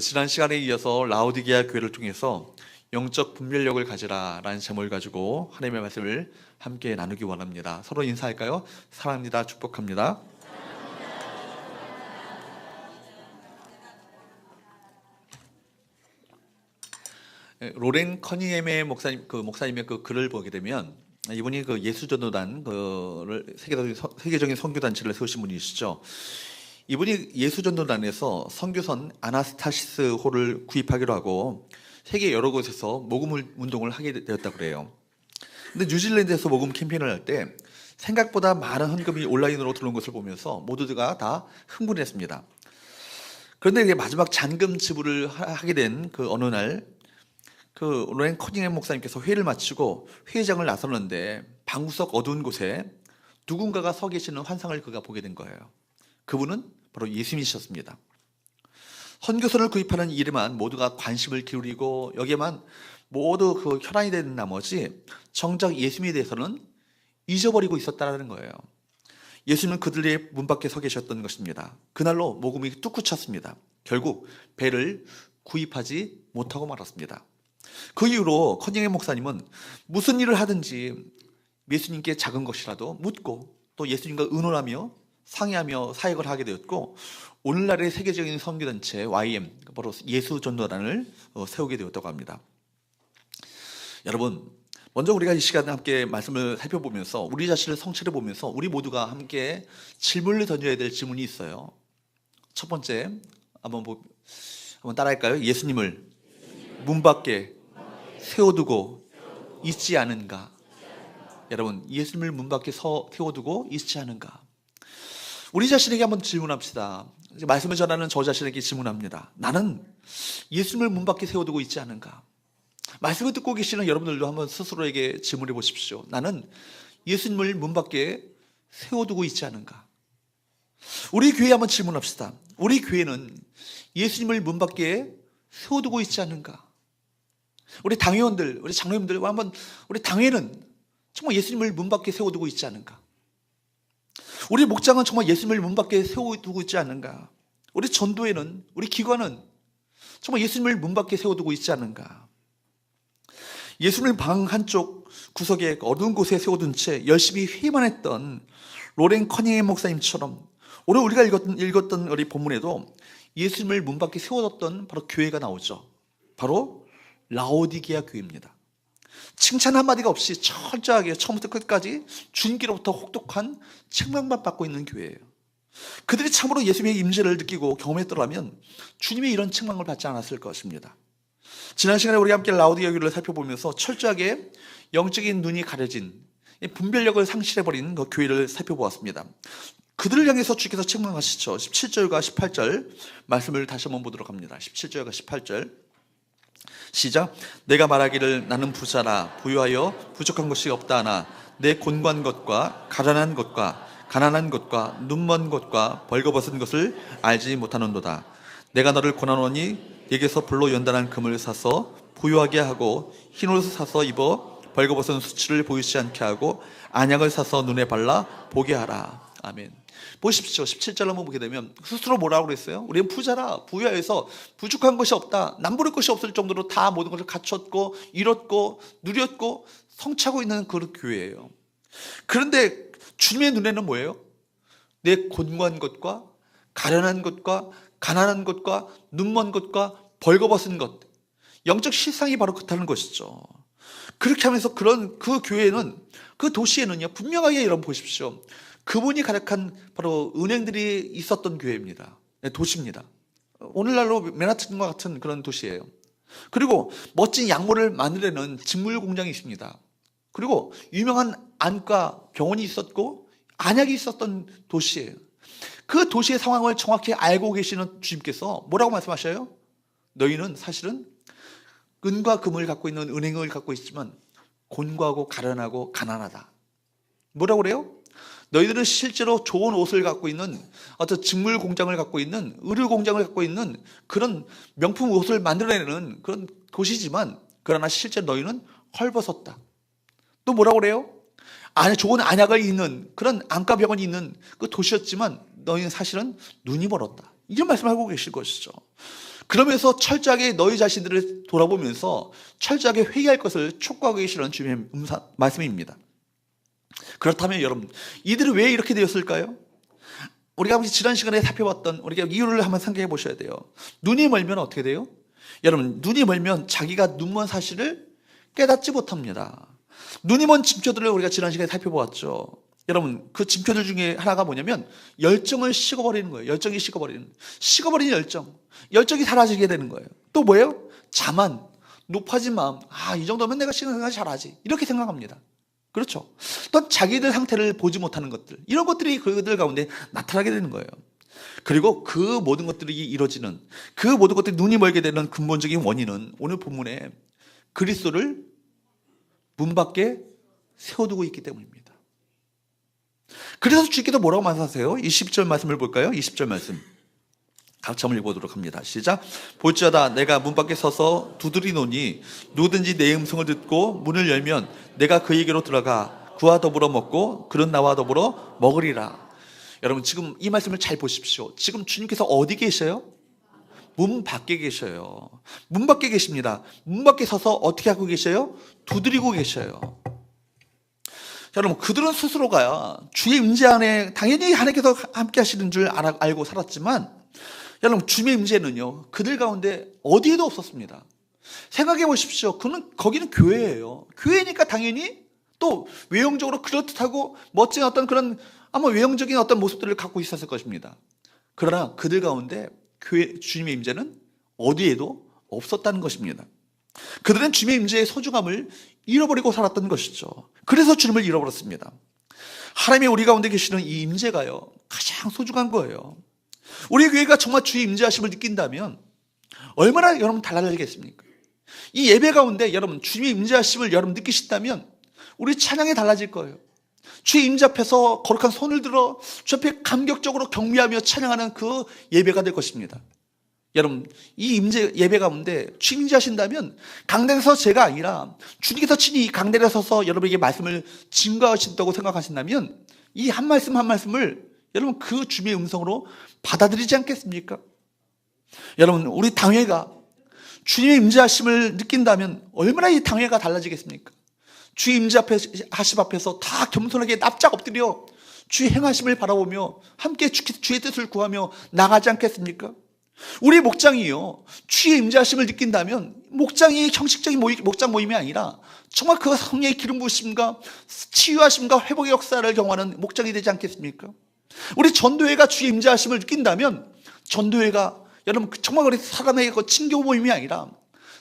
지난 시간에 이어서 라오디게아 교회를 통해서 영적 분별력을 가지라라는 제목을 가지고 하나님의 말씀을 함께 나누기 원합니다. 서로 인사할까요? 사랑합니다. 축복합니다. 예, 로렌 커닝햄의 목사님 그 목사님의 그 글을 보게 되면 이분이 그 예수전도단 그를 세계적인 선교 단체를 세우신 분이시죠. 이분이 예수전도단에서 선교선 아나스타시스 홀을 구입하기로 하고 세계 여러 곳에서 모금 운동을 하게 되었다 그래요. 근데 뉴질랜드에서 모금 캠페인을 할 때 생각보다 많은 헌금이 온라인으로 들어온 것을 보면서 모두가 다 흥분했습니다. 그런데 이제 마지막 잔금 지불을 하- 하게 된 그 어느 날 그 로렌 커닝햄 목사님께서 회의를 마치고 회의장을 나섰는데 방구석 어두운 곳에 누군가가 서 계시는 환상을 그가 보게 된 거예요. 그분은 바로 예수님이셨습니다. 선교선을 구입하는 일에만 모두가 관심을 기울이고 여기에만 모두 그 혈안이 된 나머지 정작 예수님에 대해서는 잊어버리고 있었다는 거예요. 예수님은 그들의 문 밖에 서 계셨던 것입니다. 그날로 모금이 뚝 굳혔습니다. 결국 배를 구입하지 못하고 말았습니다. 그 이후로 커닝햄 목사님은 무슨 일을 하든지 예수님께 작은 것이라도 묻고 또 예수님과 의논하며 상의하며 사역을 하게 되었고 오늘날의 세계적인 선교단체 YM 바로 예수 전도단을 어, 세우게 되었다고 합니다. 여러분 먼저 우리가 이 시간에 함께 말씀을 살펴보면서 우리 자신을 성찰해 보면서 우리 모두가 함께 질문을 던져야 될 질문이 있어요. 첫 번째 한번 보, 한번 따라할까요? 예수님을 문 밖에 세워두고 있지 않은가? 여러분 예수님을 문 밖에 서, 세워두고 있지 않은가? 우리 자신에게 한번 질문합시다. 말씀을 전하는 저 자신에게 질문합니다. 나는 예수님을 문 밖에 세워두고 있지 않은가? 말씀을 듣고 계시는 여러분들도 한번 스스로에게 질문해 보십시오. 나는 예수님을 문 밖에 세워두고 있지 않은가? 우리 교회 한번 질문합시다. 우리 교회는 예수님을 문 밖에 세워두고 있지 않은가? 우리 당회원들, 우리 장로님들 한번 우리 당회는 정말 예수님을 문 밖에 세워두고 있지 않은가? 우리 목장은 정말 예수님을 문 밖에 세워두고 있지 않은가? 우리 전도회는 우리 기관은 정말 예수님을 문 밖에 세워두고 있지 않은가? 예수님을 방 한쪽 구석에 어두운 곳에 세워둔 채 열심히 회의만 했던 로렌 커닝햄 목사님처럼 오늘 우리가 읽었던, 읽었던 우리 본문에도 예수님을 문 밖에 세워뒀던 바로 교회가 나오죠. 바로 라오디게아 교회입니다. 칭찬 한마디가 없이 철저하게 처음부터 끝까지 주님께로부터 혹독한 책망만 받고 있는 교회예요. 그들이 참으로 예수님의 임재를 느끼고 경험했더라면 주님의 이런 책망을 받지 않았을 것입니다. 지난 시간에 우리 함께 라우디아 교회를 살펴보면서 철저하게 영적인 눈이 가려진 이 분별력을 상실해버린 그 교회를 살펴보았습니다. 그들을 향해서 주께서 책망하시죠. 17절과 18절 말씀을 다시 한번 보도록 합니다. 17절과 18절 시작. 내가 말하기를 나는 부자라 부유하여 부족한 것이 없다 하나 내 곤고한 것과 가난한 것과 가난한 것과 눈먼 것과 벌거벗은 것을 알지 못하는도다. 내가 너를 고난하노니 네게서 불로 연단한 금을 사서 부유하게 하고 흰 옷을 사서 입어 벌거벗은 수치를 보이지 않게 하고 안약을 사서 눈에 발라 보게 하라. 아멘. 보십시오. 17절 한번 보게 되면 스스로 뭐라고 그랬어요? 우리는 부자라 부유해서 부족한 것이 없다. 남부를 것이 없을 정도로 다 모든 것을 갖췄고 이뤘고 누렸고 성취하고 있는 그런 교회예요. 그런데 주님의 눈에는 뭐예요? 내 곤고한 것과 가련한 것과 가난한 것과 눈먼 것과 벌거벗은 것 영적 실상이 바로 그렇다는 것이죠. 그렇게 하면서 그런 그 교회는 그 도시에는요 분명하게 여러분 보십시오. 그분이 가득한 바로 은행들이 있었던 교회입니다. 네, 도시입니다. 오늘날로 맨하튼과 같은 그런 도시예요. 그리고 멋진 약물을 만들어내는 직물 공장이 있습니다. 그리고 유명한 안과 병원이 있었고 안약이 있었던 도시예요. 그 도시의 상황을 정확히 알고 계시는 주님께서 뭐라고 말씀하셔요? 너희는 사실은 은과 금을 갖고 있는 은행을 갖고 있지만 곤고하고 가련하고 가난하다. 뭐라고 그래요? 너희들은 실제로 좋은 옷을 갖고 있는 어떤 직물 공장을 갖고 있는 의류 공장을 갖고 있는 그런 명품 옷을 만들어내는 그런 도시지만 그러나 실제 너희는 헐벗었다. 또 뭐라고 그래요? 안에 좋은 안약을 있는 그런 안과 병원이 있는 그 도시였지만 너희는 사실은 눈이 멀었다. 이런 말씀을 하고 계실 것이죠. 그러면서 철저하게 너희 자신들을 돌아보면서 철저하게 회개할 것을 촉구하고 계시는 주님의 말씀입니다. 그렇다면 여러분, 이들이 왜 이렇게 되었을까요? 우리가 지난 시간에 살펴봤던 우리가 이유를 한번 생각해 보셔야 돼요. 눈이 멀면 어떻게 돼요? 여러분, 눈이 멀면 자기가 눈먼 사실을 깨닫지 못합니다. 눈이 먼 징표들을 우리가 지난 시간에 살펴보았죠. 여러분, 그 징표들 중에 하나가 뭐냐면 열정을 식어버리는 거예요. 열정이 식어버리는. 식어버린 열정. 열정이 사라지게 되는 거예요. 또 뭐예요? 자만, 높아진 마음. 아, 이 정도면 내가 신앙생활 잘하지. 이렇게 생각합니다. 그렇죠. 또 자기들 상태를 보지 못하는 것들. 이런 것들이 그들 가운데 나타나게 되는 거예요. 그리고 그 모든 것들이 이루어지는 그 모든 것들이 눈이 멀게 되는 근본적인 원인은 오늘 본문에 그리스도를 문 밖에 세워두고 있기 때문입니다. 그래서 주께서 뭐라고 말씀하세요? 20절 말씀을 볼까요? 20절 말씀. 같이 한번 읽어보도록 합니다. 시작. 볼지어다 내가 문 밖에 서서 두드리노니 누구든지 내 음성을 듣고 문을 열면 내가 그에게로 들어가 그와 더불어 먹고 그런 나와 더불어 먹으리라. 여러분 지금 이 말씀을 잘 보십시오. 지금 주님께서 어디 계셔요? 문 밖에 계셔요. 문 밖에 계십니다. 문 밖에 서서 어떻게 하고 계셔요? 두드리고 계셔요. 여러분 그들은 스스로가 주의 임재 안에 당연히 하나님께서 함께 하시는 줄 알고 살았지만 여러분 주의 임재는요 그들 가운데 어디에도 없었습니다. 생각해 보십시오. 그는 거기는 교회예요. 교회니까 당연히 또 외형적으로 그렇듯하고 멋진 어떤 그런 아마 외형적인 어떤 모습들을 갖고 있었을 것입니다. 그러나 그들 가운데 교회 주님의 임재는 어디에도 없었다는 것입니다. 그들은 주님의 임재의 소중함을 잃어버리고 살았던 것이죠. 그래서 주님을 잃어버렸습니다. 하나님이 우리 가운데 계시는 이 임재가요 가장 소중한 거예요. 우리 교회가 정말 주의 임재하심을 느낀다면 얼마나 여러분 달라지겠습니까? 이 예배 가운데 여러분 주님의 임재하심을 여러분 느끼신다면 우리 찬양이 달라질 거예요. 주의 임재 앞에서 거룩한 손을 들어 주 앞에 감격적으로 경미하며 찬양하는 그 예배가 될 것입니다. 여러분 이 임재 예배 가운데 주님 임재하신다면 강단에서 제가 아니라 주님께서 친히 이 강단에 서서 여러분에게 말씀을 증거하신다고 생각하신다면 이 한 말씀 한 말씀을 여러분 그 주님의 음성으로 받아들이지 않겠습니까? 여러분 우리 당회가 주님의 임재하심을 느낀다면 얼마나 이 당회가 달라지겠습니까? 주의 임재 앞에 하심 앞에서 다 겸손하게 납작 엎드려 주의 행하심을 바라보며 함께 주의 뜻을 구하며 나가지 않겠습니까? 우리 목장이요 주의 임재하심을 느낀다면 목장이 형식적인 모임, 목장 모임이 아니라 정말 그 성령의 기름 부으심과 치유하심과 회복의 역사를 경험하는 목장이 되지 않겠습니까? 우리 전도회가 주의 임재하심을 느낀다면 전도회가 여러분 정말 우리 사람의 그 친교 모임이 아니라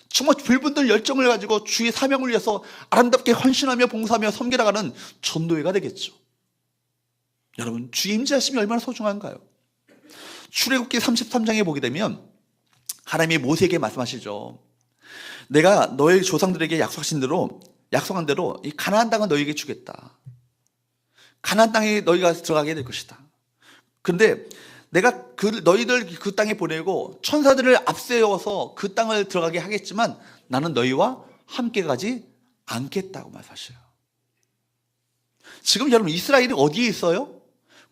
정말 불분들 열정을 가지고 주의 사명을 위해서 아름답게 헌신하며 봉사하며 섬겨나가는 전도회가 되겠죠. 여러분 주의 임재하심이 얼마나 소중한가요? 출애굽기 33장에 보게 되면 하나님이 모세에게 말씀하시죠. 내가 너의 조상들에게 약속하신 대로 약속한 대로 이 가나안 땅은 너에게 주겠다. 가나안 땅에 너희가 들어가게 될 것이다. 근데 내가 그 너희들 그 땅에 보내고 천사들을 앞세워서 그 땅을 들어가게 하겠지만 나는 너희와 함께 가지 않겠다고 말하셔요. 지금 여러분 이스라엘이 어디에 있어요?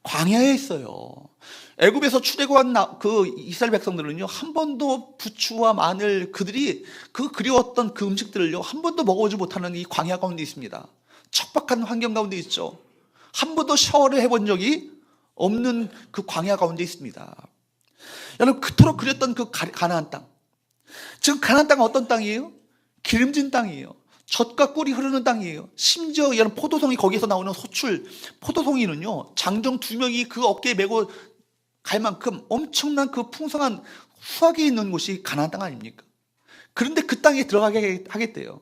광야에 있어요. 애굽에서 출애굽한 그 이스라엘 백성들은요 한 번도 부추와 마늘 그들이 그 그리웠던 그 음식들을요 한 번도 먹어보지 못하는 이 광야 가운데 있습니다. 척박한 환경 가운데 있죠. 한 번도 샤워를 해본 적이 없는 그 광야 가운데 있습니다. 여러분 그토록 그렸던 그 가나안 땅. 지금 가나안 땅은 어떤 땅이에요? 기름진 땅이에요. 젖과 꿀이 흐르는 땅이에요. 심지어 여러분 포도송이 거기서 나오는 소출 포도송이는요 장정 두 명이 그 어깨에 메고 갈 만큼 엄청난 그 풍성한 수확이 있는 곳이 가나안 땅 아닙니까? 그런데 그 땅에 들어가게 하겠대요.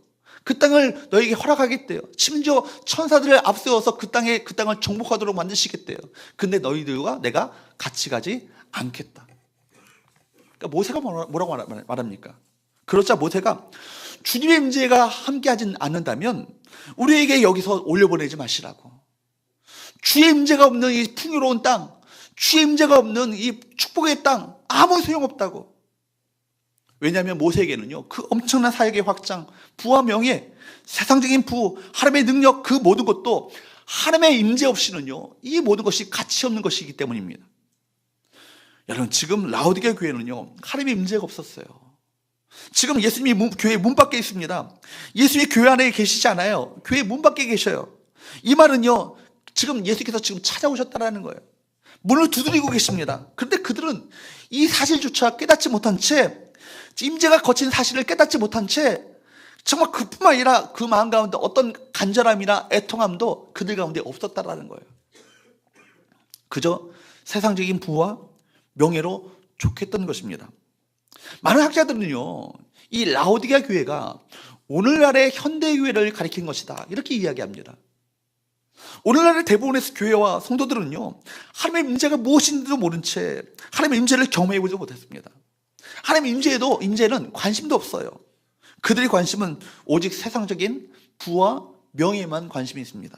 그 땅을 너에게 허락하겠대요. 심지어 천사들을 앞세워서 그 땅에 그 땅을 정복하도록 만드시겠대요. 근데 너희들과 내가 같이 가지 않겠다. 그러니까 모세가 뭐라고 말합니까? 그렇자 모세가 주님의 임재가 함께하진 않는다면 우리에게 여기서 올려보내지 마시라고. 주의 임재가 없는 이 풍요로운 땅, 주의 임재가 없는 이 축복의 땅 아무 소용없다고. 왜냐하면 모세에게는요 그 엄청난 사역의 확장, 부와 명예, 세상적인 부, 하나님의 능력 그 모든 것도 하나님의 임재 없이는요 이 모든 것이 가치 없는 것이기 때문입니다. 여러분 지금 라우디게 교회는요 하나님의 임재가 없었어요. 지금 예수님이 문, 교회 문 밖에 있습니다. 예수님이 교회 안에 계시지 않아요. 교회 문 밖에 계셔요. 이 말은요 지금 예수께서 지금 찾아오셨다라는 거예요. 문을 두드리고 계십니다. 그런데 그들은 이 사실조차 깨닫지 못한 채 임재가 거친 사실을 깨닫지 못한 채 정말 그뿐만 아니라 그 마음 가운데 어떤 간절함이나 애통함도 그들 가운데 없었다라는 거예요. 그저 세상적인 부와 명예로 족했던 것입니다. 많은 학자들은요, 이 라오디가 교회가 오늘날의 현대 교회를 가리킨 것이다. 이렇게 이야기합니다. 오늘날의 대부분의 교회와 성도들은요, 하나님의 임재가 무엇인지도 모른 채 하나님의 임재를 경험해보지 못했습니다. 하나님의 임재에도 임재는 관심도 없어요. 그들의 관심은 오직 세상적인 부와 명예만 관심이 있습니다.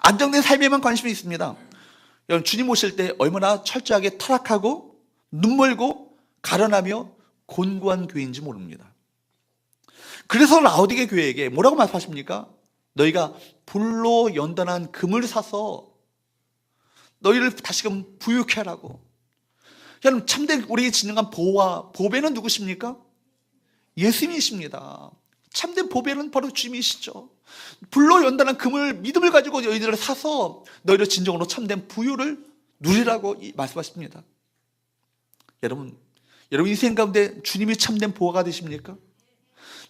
안정된 삶에만 관심이 있습니다. 여러분 주님 오실 때 얼마나 철저하게 타락하고 눈멀고 가련하며 곤고한 교회인지 모릅니다. 그래서 라우디게 교회에게 뭐라고 말씀하십니까? 너희가 불로 연단한 금을 사서 너희를 다시금 부유케 하라고. 여러분 참된 우리에게 진정한 보호와 보배는 누구십니까? 예수님이십니다. 참된 보배는 바로 주님이시죠. 불로 연단한 금을 믿음을 가지고 너희들을 사서 너희를 진정으로 참된 부유를 누리라고 말씀하십니다. 여러분, 여러분 인생 가운데 주님이 참된 보호가 되십니까?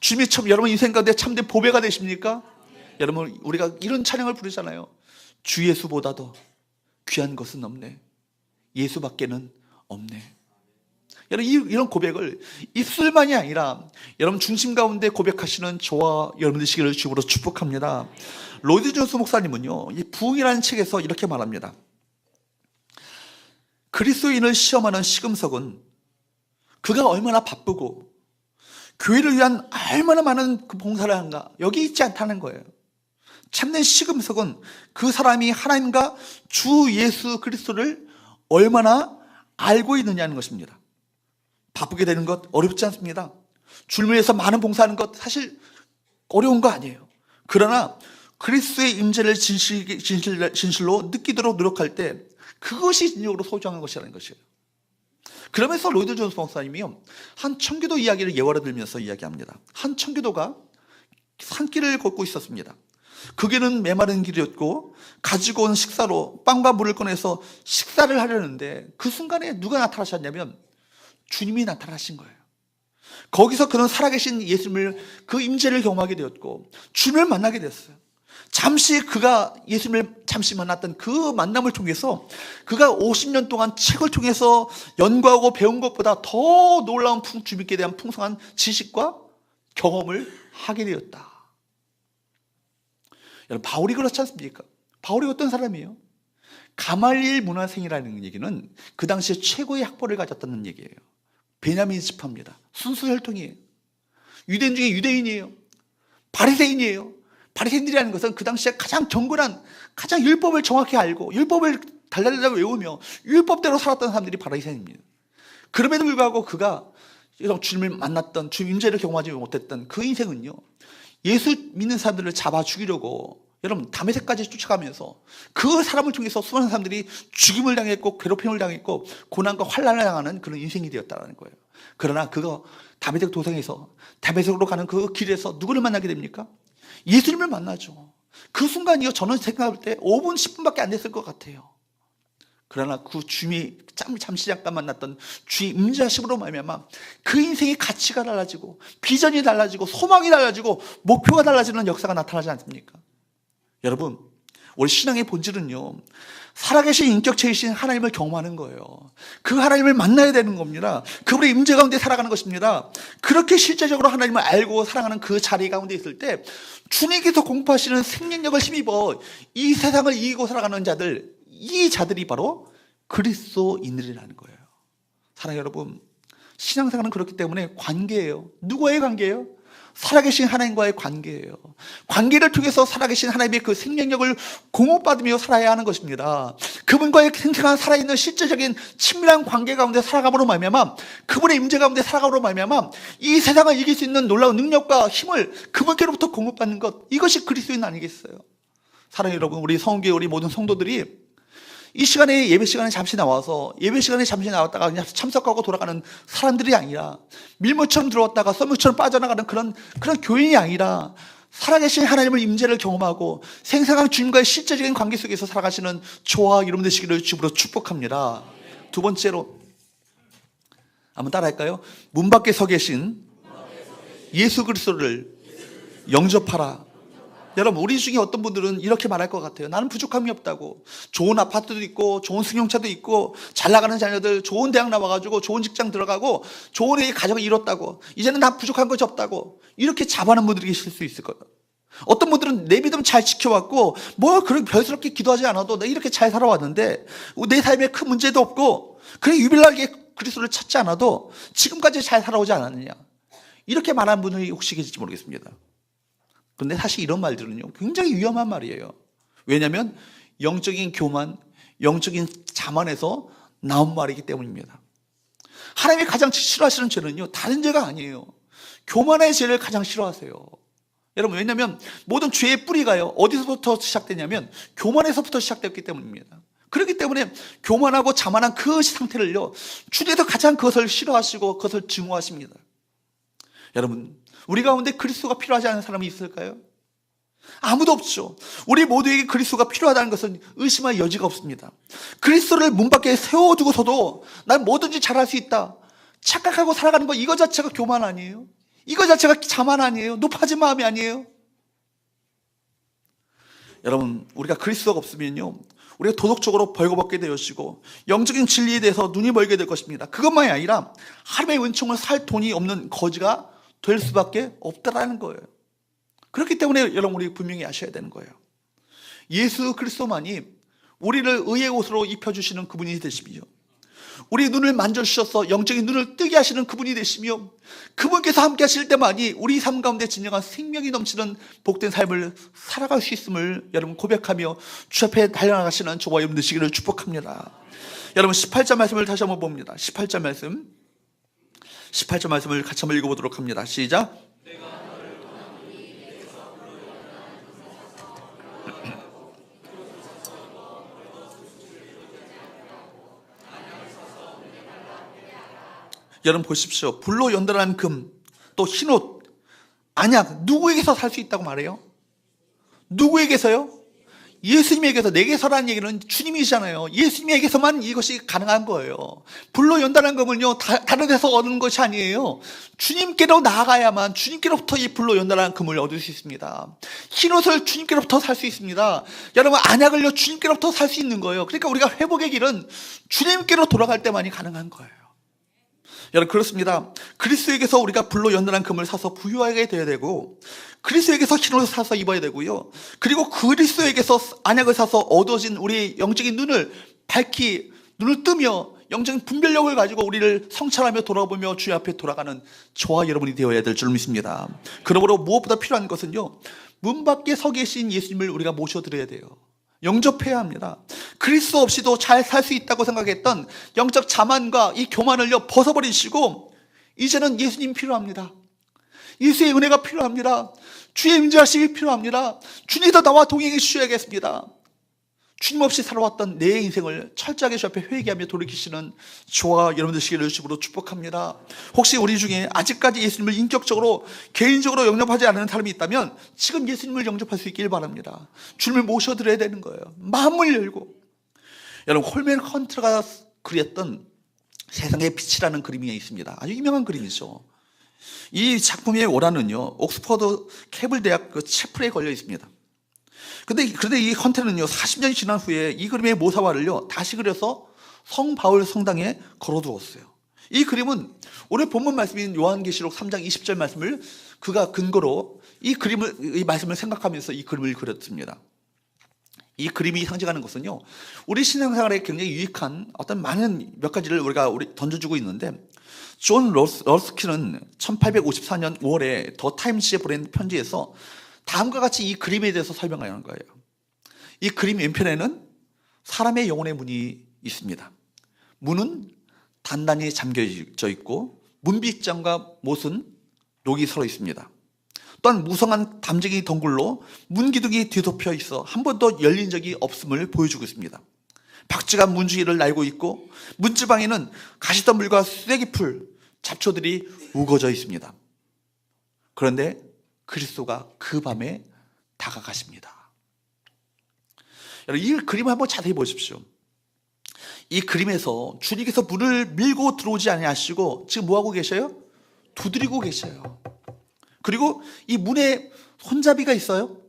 주님이 참 여러분 인생 가운데 참된 보배가 되십니까? 여러분 우리가 이런 찬양을 부르잖아요. 주 예수보다도 귀한 것은 없네. 예수밖에는 없네. 여러분 이런 고백을 입술만이 아니라 여러분 중심 가운데 고백하시는 저와 여러분 되시기를 주으로 축복합니다. 로이드 존스 목사님은요, 이 부흥이라는 책에서 이렇게 말합니다. 그리스도인을 시험하는 시금석은 그가 얼마나 바쁘고 교회를 위한 얼마나 많은 그 봉사를 한가 여기 있지 않다는 거예요. 참된 시금석은 그 사람이 하나님과 주 예수 그리스도를 얼마나 알고 있느냐는 것입니다. 바쁘게 되는 것 어렵지 않습니다. 줄무에서 많은 봉사하는 것 사실 어려운 거 아니에요. 그러나 그리스도의 임재를 진실, 진실, 진실로 느끼도록 노력할 때 그것이 진정으로 소중한 것이라는 것이에요. 그러면서 로이드 존스 목사님이요. 한 청교도 이야기를 예화로 들면서 이야기합니다. 한 청교도가 산길을 걷고 있었습니다. 그 길은 메마른 길이었고 가지고 온 식사로 빵과 물을 꺼내서 식사를 하려는데 그 순간에 누가 나타나셨냐면 주님이 나타나신 거예요. 거기서 그는 살아계신 예수님을 그 임재를 경험하게 되었고 주님을 만나게 됐어요. 잠시 그가 예수님을 잠시 만났던 그 만남을 통해서 그가 50년 동안 책을 통해서 연구하고 배운 것보다 더 놀라운 주님께 대한 풍성한 지식과 경험을 하게 되었다. 여러분 바울이 그렇지 않습니까? 바울이 어떤 사람이에요? 가말리엘 문화생이라는 얘기는 그 당시에 최고의 학벌을 가졌다는 얘기예요. 베냐민 집합니다. 순수 혈통이에요. 유대인 중에 유대인이에요. 바리새인이에요. 바리새인들이라는 것은 그 당시에 가장 경건한 가장 율법을 정확히 알고 율법을 달달달 외우며 율법대로 살았던 사람들이 바리새인입니다. 그럼에도 불구하고 그가 주님을 만났던 주님 임재를 경험하지 못했던 그 인생은요. 예수 믿는 사람들을 잡아 죽이려고 여러분 담에색까지 쫓아가면서 그 사람을 통해서 수많은 사람들이 죽임을 당했고 괴롭힘을 당했고 고난과 환란을 당하는 그런 인생이 되었다는 거예요. 그러나 그거 담에색 도성에서 담에색으로 가는 그 길에서 누구를 만나게 됩니까? 예수님을 만나죠. 그 순간이요 저는 생각할 때 5분 10분밖에 안 됐을 것 같아요. 그러나 그 주님이 잠시 잠깐 만났던 주의 임자심으로 말미암아 그 인생의 가치가 달라지고 비전이 달라지고 소망이 달라지고 목표가 달라지는 역사가 나타나지 않습니까? 여러분, 우리 신앙의 본질은요, 살아계신 인격체이신 하나님을 경험하는 거예요. 그 하나님을 만나야 되는 겁니다. 그분의 임재 가운데 살아가는 것입니다. 그렇게 실제적으로 하나님을 알고 사랑하는 그 자리 가운데 있을 때 주님께서 공포하시는 생명력을 힘입어 이 세상을 이기고 살아가는 자들, 이 자들이 바로 그리스도인들이라는 거예요. 사랑 여러분, 신앙생활은 그렇기 때문에 관계예요. 누구와의 관계예요? 살아계신 하나님과의 관계예요. 관계를 통해서 살아계신 하나님의 그 생명력을 공급받으며 살아야 하는 것입니다. 그분과의 생생한 살아있는 실제적인 친밀한 관계 가운데 살아감으로 말미암아 그분의 임재 가운데 살아감으로 말미암아 이 세상을 이길 수 있는 놀라운 능력과 힘을 그분께로부터 공급받는 것 이것이 그리스도인 아니겠어요? 사랑하는 여러분 우리 성교회 우리 모든 성도들이 이 시간에 예배 시간에 잠시 나와서 예배 시간에 잠시 나왔다가 그냥 참석하고 돌아가는 사람들이 아니라 밀물처럼 들어왔다가 썰물처럼 빠져나가는 그런 그런 교인이 아니라 살아계신 하나님을 임재를 경험하고 생생한 주님과의 실제적인 관계 속에서 살아가시는 저와 여러분 되시기를 주부로 축복합니다. 두 번째로 한번 따라할까요? 문 밖에 서 계신 예수 그리스도를 영접하라. 여러분 우리 중에 어떤 분들은 이렇게 말할 것 같아요. 나는 부족함이 없다고. 좋은 아파트도 있고 좋은 승용차도 있고 잘 나가는 자녀들 좋은 대학 나와가지고 좋은 직장 들어가고 좋은 애 가정을 이뤘다고. 이제는 나 부족한 것이 없다고. 이렇게 자부하는 분들이 계실 수 있을 거예요. 어떤 분들은 내 믿음 잘 지켜왔고 뭐 그런 별스럽게 기도하지 않아도 나 이렇게 잘 살아왔는데 내 삶에 큰 문제도 없고 그래 유별나게 그리스도를 찾지 않아도 지금까지 잘 살아오지 않았느냐. 이렇게 말하는 분이 혹시 계실지 모르겠습니다. 근데 사실 이런 말들은요, 굉장히 위험한 말이에요. 왜냐하면 영적인 교만, 영적인 자만에서 나온 말이기 때문입니다. 하나님이 가장 싫어하시는 죄는요, 다른 죄가 아니에요. 교만의 죄를 가장 싫어하세요. 여러분, 왜냐하면 모든 죄의 뿌리가요, 어디서부터 시작되냐면 교만에서부터 시작됐기 때문입니다. 그렇기 때문에 교만하고 자만한 그 상태를요, 주님께서 가장 그것을 싫어하시고 그것을 증오하십니다. 여러분, 우리 가운데 그리스도가 필요하지 않은 사람이 있을까요? 아무도 없죠. 우리 모두에게 그리스도가 필요하다는 것은 의심할 여지가 없습니다. 그리스도를 문 밖에 세워두고서도 난 뭐든지 잘할 수 있다. 착각하고 살아가는 거 이거 자체가 교만 아니에요? 이거 자체가 자만 아니에요? 높아진 마음이 아니에요? 여러분, 우리가 그리스도가 없으면요. 우리가 도덕적으로 벌거벗게 되어지고 영적인 진리에 대해서 눈이 멀게 될 것입니다. 그것만이 아니라 하나님의 은총을 살 돈이 없는 거지가 될 수밖에 없다라는 거예요. 그렇기 때문에 여러분 우리 분명히 아셔야 되는 거예요. 예수 그리스도만이 우리를 의의 옷으로 입혀주시는 그분이 되시며 우리 눈을 만져주셔서 영적인 눈을 뜨게 하시는 그분이 되시며 그분께서 함께 하실 때만이 우리 삶 가운데 진정한 생명이 넘치는 복된 삶을 살아갈 수 있음을 여러분 고백하며 주 앞에 달려나가시는 저와 여러분 되시기를 축복합니다. 여러분 18절 말씀을 다시 한번 봅니다. 18절 말씀 18절 말씀을 같이 한번 읽어보도록 합니다. 시작. 여러분 보십시오. 불로 연달한 금, 또 흰옷, 안약, 누구에게서 살 수 있다고 말해요? 누구에게서요? 예수님에게서 내게 서라는 얘기는 주님이잖아요. 예수님에게서만 이것이 가능한 거예요. 불로 연단한 금은요, 다, 른 데서 얻는 것이 아니에요. 주님께로 나아가야만 주님께로부터 이 불로 연단한 금을 얻을 수 있습니다. 흰 옷을 주님께로부터 살 수 있습니다. 여러분, 안약을요, 주님께로부터 살 수 있는 거예요. 그러니까 우리가 회복의 길은 주님께로 돌아갈 때만이 가능한 거예요. 여러분 그렇습니다. 그리스도에게서 우리가 불로 연단한 금을 사서 부유하게 되어야 되고 그리스도에게서 흰옷을 사서 입어야 되고요. 그리고 그리스도에게서 안약을 사서 얻어진 우리 영적인 눈을 밝히 눈을 뜨며 영적인 분별력을 가지고 우리를 성찰하며 돌아보며 주의 앞에 돌아가는 저와 여러분이 되어야 될 줄 믿습니다. 그러므로 무엇보다 필요한 것은요. 문 밖에 서 계신 예수님을 우리가 모셔드려야 돼요. 영접해야 합니다. 그리스도 없이도 잘 살 수 있다고 생각했던 영적 자만과 이 교만을요 벗어버리시고 이제는 예수님 필요합니다. 예수의 은혜가 필요합니다. 주의 임재하심이 필요합니다. 주님도 나와 동행해 주셔야겠습니다. 주님 없이 살아왔던 내 인생을 철저하게 주 앞에 회개하며 돌이키시는 저와 여러분들 시기를 주으로 축복합니다. 혹시 우리 중에 아직까지 예수님을 인격적으로 개인적으로 영접하지 않는 사람이 있다면 지금 예수님을 영접할 수 있길 바랍니다. 주님을 모셔드려야 되는 거예요. 마음을 열고 여러분 홀맨 헌트가 그렸던 세상의 빛이라는 그림이 있습니다. 아주 유명한 그림이죠. 이 작품의 오라는요 옥스퍼드 케블 대학 그 채플에 걸려 있습니다. 근데, 그런데 이 헌테는요, 40년이 지난 후에 이 그림의 모사화를요, 다시 그려서 성 바울 성당에 걸어두었어요. 이 그림은 오늘 본문 말씀인 요한계시록 3장 20절 말씀을 그가 근거로 이 그림을, 이 말씀을 생각하면서 이 그림을 그렸습니다. 이 그림이 상징하는 것은요, 우리 신앙생활에 굉장히 유익한 어떤 많은 몇 가지를 우리가 우리 던져주고 있는데, 존 러스, 러스키는 1854년 5월에 더 타임스에 보낸 편지에서 다음과 같이 이 그림에 대해서 설명하는 거예요. 이 그림 왼편에는 사람의 영혼의 문이 있습니다. 문은 단단히 잠겨져 있고 문빗장과 못은 녹이 서러 있습니다. 또한 무성한 담쟁이 덩굴로 문 기둥이 뒤덮여 있어 한 번도 열린 적이 없음을 보여주고 있습니다. 박쥐가 문주위를 날고 있고 문지방에는 가시덤불과 쓰레기풀, 잡초들이 우거져 있습니다. 그런데 그리스도가 그 밤에 다가가십니다. 여러분 이 그림을 한번 자세히 보십시오. 이 그림에서 주님께서 문을 밀고 들어오지 아니하시고 지금 뭐 하고 계셔요? 두드리고 계셔요. 그리고 이 문에 손잡이가 있어요?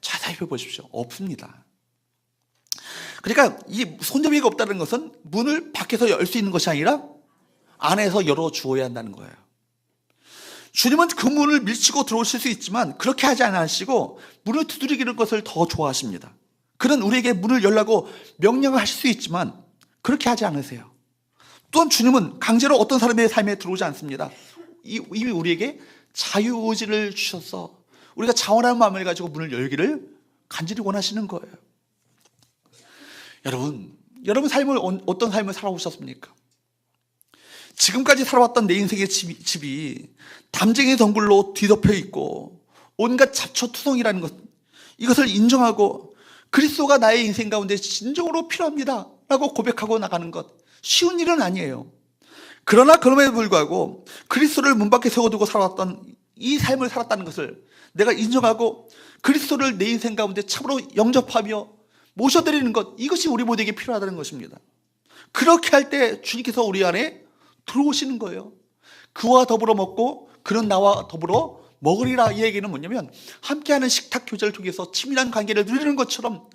자세히 보십시오. 없습니다. 그러니까 이 손잡이가 없다는 것은 문을 밖에서 열 수 있는 것이 아니라 안에서 열어 주어야 한다는 거예요. 주님은 그 문을 밀치고 들어오실 수 있지만 그렇게 하지 않으시고 문을 두드리기는 것을 더 좋아하십니다. 그는 우리에게 문을 열라고 명령을 하실 수 있지만 그렇게 하지 않으세요. 또한 주님은 강제로 어떤 사람의 삶에 들어오지 않습니다. 이미 우리에게 자유의지를 주셔서 우리가 자원하는 마음을 가지고 문을 열기를 간절히 원하시는 거예요. 여러분, 여러분 삶을 어떤 삶을 살아오셨습니까? 지금까지 살아왔던 내 인생의 집이, 집이 담쟁이 덩굴로 뒤덮여 있고 온갖 잡초투성이라는 것 이것을 인정하고 그리스도가 나의 인생 가운데 진정으로 필요합니다 라고 고백하고 나가는 것 쉬운 일은 아니에요. 그러나 그럼에도 불구하고 그리스도를 문 밖에 세워두고 살아왔던 이 삶을 살았다는 것을 내가 인정하고 그리스도를 내 인생 가운데 참으로 영접하며 모셔드리는 것 이것이 우리 모두에게 필요하다는 것입니다. 그렇게 할 때 주님께서 우리 안에 들어오시는 거예요. 그와 더불어 먹고 그는 나와 더불어 먹으리라 이 얘기는 뭐냐면 함께하는 식탁 교제를 통해서 친밀한 관계를 누리는 것처럼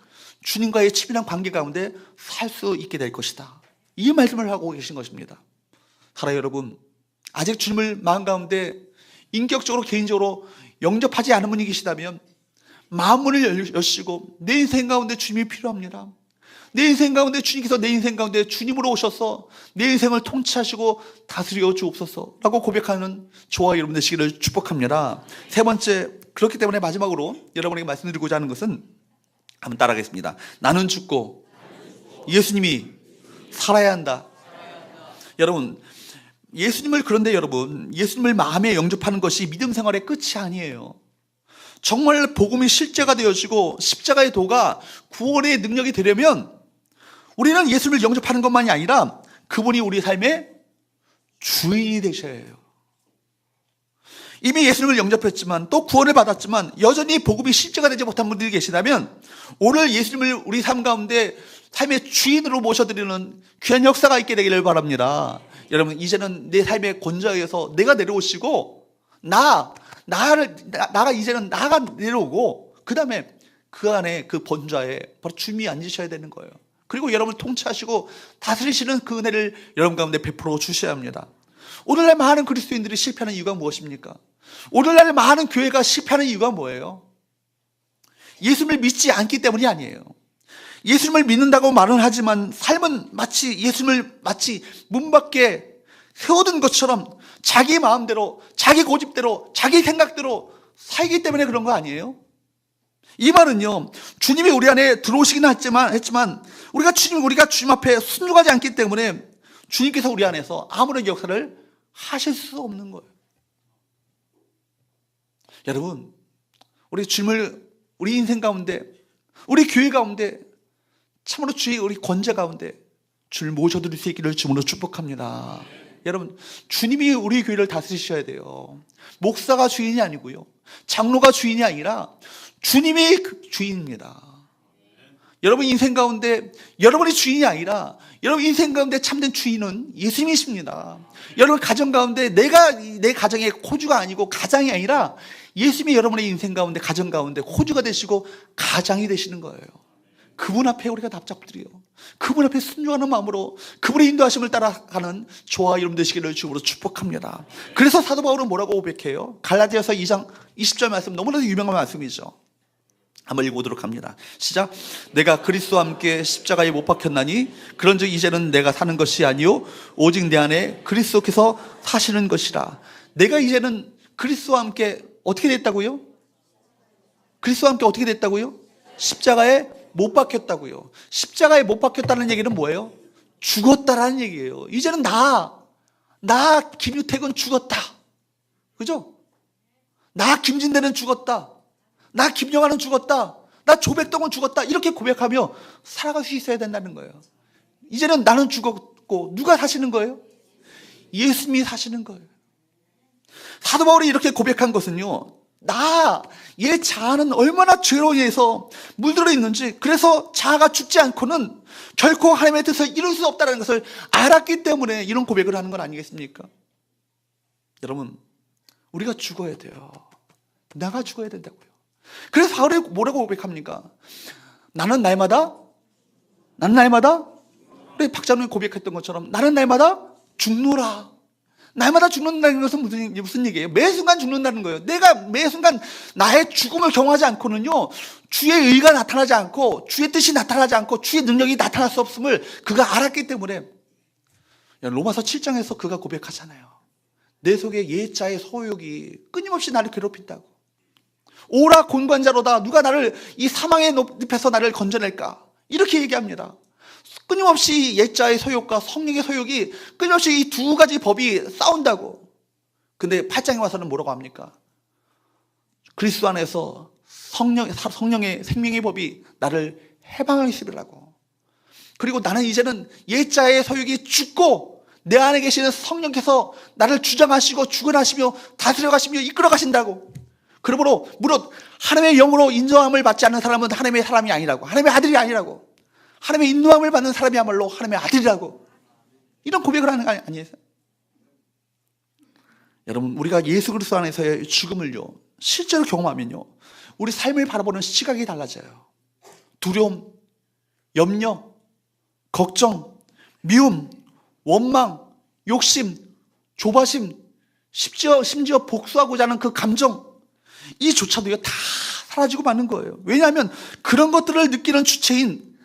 주님과의 친밀한 관계 가운데 살 수 있게 될 것이다. 이 말씀을 하고 계신 것입니다. 사랑 여러분, 아직 주님을 마음 가운데 인격적으로 개인적으로 영접하지 않은 분이 계시다면 마음문을 여시고 내 인생 가운데 주님이 필요합니다. 내 인생 가운데 주님께서 내 인생 가운데 주님으로 오셔서 내 인생을 통치하시고 다스려 주옵소서 라고 고백하는 저와 여러분 되시기를 축복합니다. 세 번째 그렇기 때문에 마지막으로 여러분에게 말씀드리고자 하는 것은 한번 따라하겠습니다. 나는 죽고 예수님이 살아야 한다. 여러분 예수님을 그런데 여러분 예수님을 마음에 영접하는 것이 믿음 생활의 끝이 아니에요. 정말 복음이 실제가 되어지고 십자가의 도가 구원의 능력이 되려면 우리는 예수를 영접하는 것만이 아니라 그분이 우리 삶의 주인이 되셔야 해요. 이미 예수님을 영접했지만 또 구원을 받았지만 여전히 복음이 실제가 되지 못한 분들이 계시다면 오늘 예수님을 우리 삶 가운데 삶의 주인으로 모셔드리는 귀한 역사가 있게 되기를 바랍니다. 여러분 이제는 내 삶의 권좌에서 내가 내려오시고 나 나를 나, 가 이제는 나가 내려오고 그 다음에 그 안에 그 번좌에 바로 주님이 앉으셔야 되는 거예요. 그리고 여러분을 통치하시고 다스리시는 그 은혜를 여러분 가운데 베풀어 주셔야 합니다. 오늘날 많은 그리스도인들이 실패하는 이유가 무엇입니까? 오늘날 많은 교회가 실패하는 이유가 뭐예요? 예수님을 믿지 않기 때문이 아니에요. 예수님을 믿는다고 말은 하지만 삶은 마치 예수님을 마치 문 밖에 세워둔 것처럼 자기 마음대로, 자기 고집대로, 자기 생각대로 살기 때문에 그런 거 아니에요? 이 말은요, 주님이 우리 안에 들어오시긴 했지만, 했지만, 우리가 주님, 우리가 주님 앞에 순종하지 않기 때문에 주님께서 우리 안에서 아무런 역사를 하실 수 없는 거예요. 여러분, 우리 주님을 우리 인생 가운데, 우리 교회 가운데, 참으로 주의 우리 권제 가운데 주를 모셔드릴 수 있기를 주문으로 축복합니다. 여러분, 주님이 우리 교회를 다스리셔야 돼요. 목사가 주인이 아니고요. 장로가 주인이 아니라 주님이 그 주인입니다. 여러분 인생 가운데 여러분이 주인이 아니라 여러분 인생 가운데 참된 주인은 예수님이십니다. 여러분 가정 가운데 내가 내 가정의 코주가 아니고 가장이 아니라 예수님이 여러분의 인생 가운데 가정 가운데 코주가 되시고 가장이 되시는 거예요. 그분 앞에 우리가 답잡드려요. 그분 앞에 순종하는 마음으로 그분의 인도하심을 따라가는 저와 여러분 되시기를 주으로 축복합니다. 그래서 사도 바울은 뭐라고 고백해요? 갈라디아서 2장 20절 말씀 너무나도 유명한 말씀이죠. 한번 읽어보도록 합니다. 시작. 내가 그리스도와 함께 십자가에 못 박혔나니 그런즉 이제는 내가 사는 것이 아니요 오직 내 안에 그리스도께서 사시는 것이라. 내가 이제는 그리스도와 함께 어떻게 됐다고요? 그리스도와 함께 어떻게 됐다고요? 십자가에 못 박혔다고요. 십자가에 못 박혔다는 얘기는 뭐예요? 죽었다라는 얘기예요. 이제는 나, 나 김유택은 죽었다. 그죠? 나 김진대는 죽었다. 나 김영환은 죽었다. 나 조백동은 죽었다. 이렇게 고백하며 살아갈 수 있어야 된다는 거예요. 이제는 나는 죽었고 누가 사시는 거예요? 예수님이 사시는 거예요. 사도 바울이 이렇게 고백한 것은요. 나, 얘 자아는 얼마나 죄로 인해서 물들어 있는지, 그래서 자아가 죽지 않고는 결코 하나님의 뜻을 이룰 수 없다는 것을 알았기 때문에 이런 고백을 하는 건 아니겠습니까? 여러분, 우리가 죽어야 돼요. 나가 죽어야 된다고요. 그래서 바울이 뭐라고 고백합니까? 나는 날마다, 나는 날마다, 우리 박자님이 고백했던 것처럼 나는 날마다 죽노라. 날마다 죽는다는 것은 무슨, 무슨 얘기예요? 매 순간 죽는다는 거예요. 내가 매 순간 나의 죽음을 경험하지 않고는요, 주의 의가 나타나지 않고, 주의 뜻이 나타나지 않고, 주의 능력이 나타날 수 없음을 그가 알았기 때문에, 로마서 7장에서 그가 고백하잖아요. 내 속에 예자의 소욕이 끊임없이 나를 괴롭힌다고. 오라 곤관자로다. 누가 나를 이 사망의 늪에서 나를 건져낼까? 이렇게 얘기합니다. 끊임없이 예자의 소욕과 성령의 소욕이 끊임없이 이 두 가지 법이 싸운다고. 근데 8장에 와서는 뭐라고 합니까? 그리스도 안에서 성령, 성령의 생명의 법이 나를 해방하시더라고. 그리고 나는 이제는 예자의 소욕이 죽고 내 안에 계시는 성령께서 나를 주장하시고 주관하시며 다스려 가시며 이끌어 가신다고. 그러므로 물론 하나님의 영으로 인정함을 받지 않는 사람은 하나님의 사람이 아니라고. 하나님의 아들이 아니라고. 하나님의 인도함을 받는 사람이야말로 하나님의 아들이라고. 이런 고백을 하는 거 아니에요? 여러분, 우리가 예수 그리스도 안에서의 죽음을요, 실제로 경험하면요, 우리 삶을 바라보는 시각이 달라져요. 두려움, 염려, 걱정, 미움, 원망, 욕심, 조바심, 심지어, 심지어 복수하고자 하는 그 감정, 이조차도 다 사라지고 마는 거예요. 왜냐하면 그런 것들을 느끼는 주체인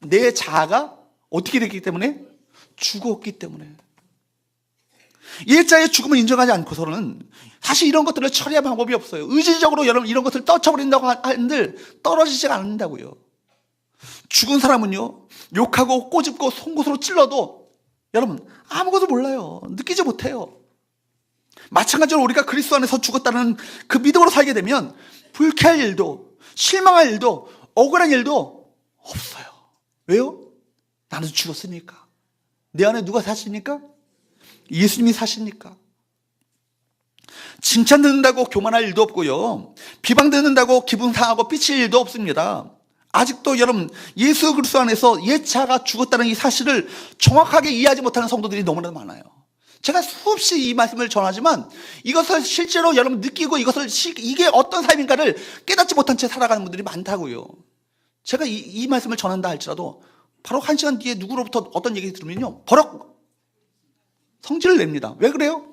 내 자아가 어떻게 됐기 때문에? 죽었기 때문에. 일자의 죽음을 인정하지 않고서는 사실 이런 것들을 처리할 방법이 없어요. 의지적으로 여러분 이런 것을 떠쳐버린다고 한들 떨어지지 않는다고요. 죽은 사람은요, 욕하고 꼬집고 송곳으로 찔러도 여러분 아무것도 몰라요. 느끼지 못해요. 마찬가지로 우리가 그리스도 안에서 죽었다는 그 믿음으로 살게 되면 불쾌할 일도 실망할 일도 억울한 일도 없어요. 왜요? 나는 죽었으니까. 내 안에 누가 사시니까? 예수님이 사시니까. 칭찬 듣는다고 교만할 일도 없고요. 비방 듣는다고 기분 상하고 삐칠 일도 없습니다. 아직도 여러분 예수 그리스도 안에서 예차가 죽었다는 이 사실을 정확하게 이해하지 못하는 성도들이 너무나 많아요. 제가 수없이 이 말씀을 전하지만 이것을 실제로 여러분 느끼고 이것을 이게 어떤 삶인가를 깨닫지 못한 채 살아가는 분들이 많다고요. 제가 이, 이 말씀을 전한다 할지라도 바로 한 시간 뒤에 누구로부터 어떤 얘기 들으면요. 버럭 성질을 냅니다. 왜 그래요?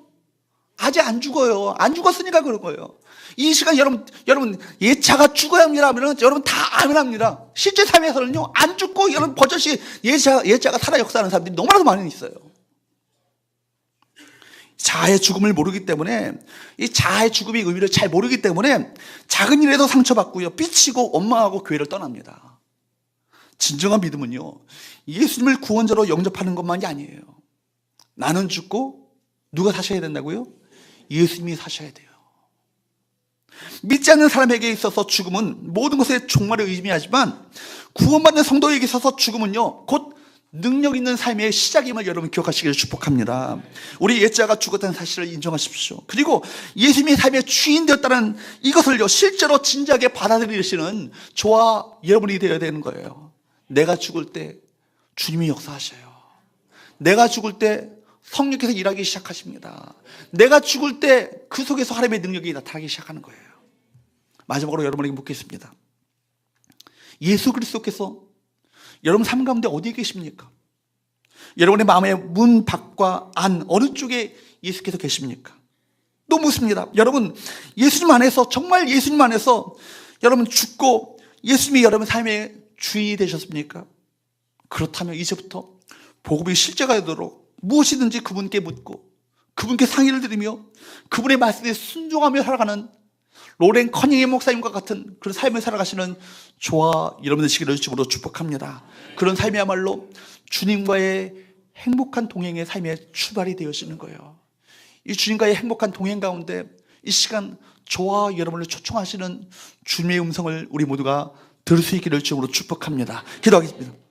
아직 안 죽어요. 안 죽었으니까 그런 거예요. 이 시간 여러분, 여러분, 예차가 죽어야 합니다 하면 여러분 다 아멘합니다. 실제 삶에서는요, 안 죽고 여러분 버젓이 예차, 예차가 살아 역사하는 사람들이 너무나도 많이 있어요. 자아의 죽음을 모르기 때문에 이 자아의 죽음의 의미를 잘 모르기 때문에 작은 일에도 상처받고요. 삐치고 원망하고 교회를 떠납니다. 진정한 믿음은요. 예수님을 구원자로 영접하는 것만이 아니에요. 나는 죽고 누가 사셔야 된다고요? 예수님이 사셔야 돼요. 믿지 않는 사람에게 있어서 죽음은 모든 것에 종말을 의미하지만 구원받는 성도에게 있어서 죽음은요. 곧 능력 있는 삶의 시작임을 여러분 기억하시기를 축복합니다. 우리 옛자가 죽었다는 사실을 인정하십시오. 그리고 예수님이 삶의 주인 되었다는 이것을요, 실제로 진지하게 받아들이시는 저와 여러분이 되어야 되는 거예요. 내가 죽을 때 주님이 역사하셔요. 내가 죽을 때 성령께서 일하기 시작하십니다. 내가 죽을 때 그 속에서 하나님의 능력이 나타나기 시작하는 거예요. 마지막으로 여러분에게 묻겠습니다. 예수 그리스도께서 여러분 삶 가운데 어디에 계십니까? 여러분의 마음의 문 밖과 안 어느 쪽에 예수께서 계십니까? 또 묻습니다. 여러분 예수님 안에서 정말 예수님 안에서 여러분 죽고 예수님이 여러분 삶의 주인이 되셨습니까? 그렇다면 이제부터 복음이 실제가 되도록 무엇이든지 그분께 묻고 그분께 상의를 드리며 그분의 말씀에 순종하며 살아가는 로렌 커닝의 목사님과 같은 그런 삶을 살아가시는 저와 여러분들 시기를 주으로 축복합니다. 그런 삶이야말로 주님과의 행복한 동행의 삶의 출발이 되어지는 거예요. 이 주님과의 행복한 동행 가운데 이 시간 저와 여러분을 초청하시는 주님의 음성을 우리 모두가 들을 수 있기를 주으로 축복합니다. 기도하겠습니다.